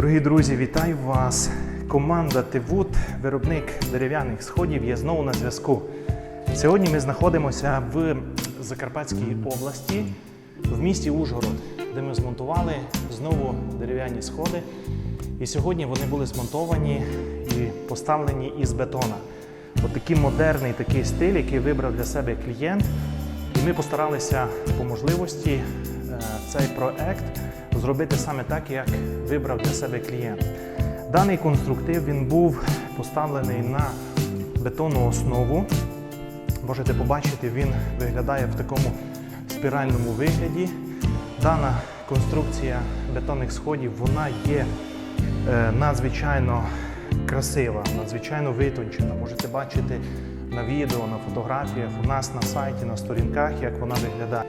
Дорогі друзі, вітаю вас! Команда Тивут, виробник дерев'яних сходів, є знову на зв'язку. Сьогодні ми знаходимося в Закарпатській області, в місті Ужгород, де ми змонтували знову дерев'яні сходи. І сьогодні вони були змонтовані і поставлені із бетона. От модерний такий стиль, який вибрав для себе клієнт. Ми постаралися по можливості е, цей проект зробити саме так, як вибрав для себе клієнт. Даний конструктив він був поставлений на бетонну основу. Можете побачити, він виглядає в такому спіральному вигляді. Дана конструкція бетонних сходів вона є е, надзвичайно красива, надзвичайно витончена. Можете бачити на відео, на фотографіях у нас на сайті, на сторінках, як вона виглядає.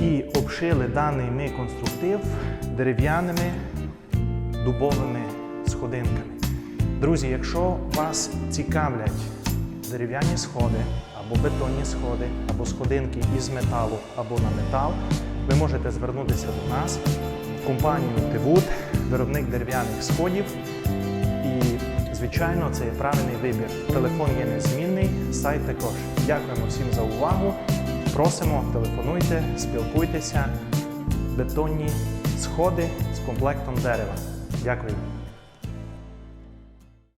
І обшили даний ми конструктив дерев'яними дубовими сходинками. Друзі, якщо вас цікавлять дерев'яні сходи, або бетонні сходи, або сходинки із металу, або на метал, ви можете звернутися до нас в компанію Тивут, виробник дерев'яних сходів. Звичайно, це є правильний вибір. Телефон є незмінний, сайт також. Дякуємо всім за увагу. Просимо, телефонуйте, спілкуйтеся. Бетонні сходи з комплектом дерева. Дякую.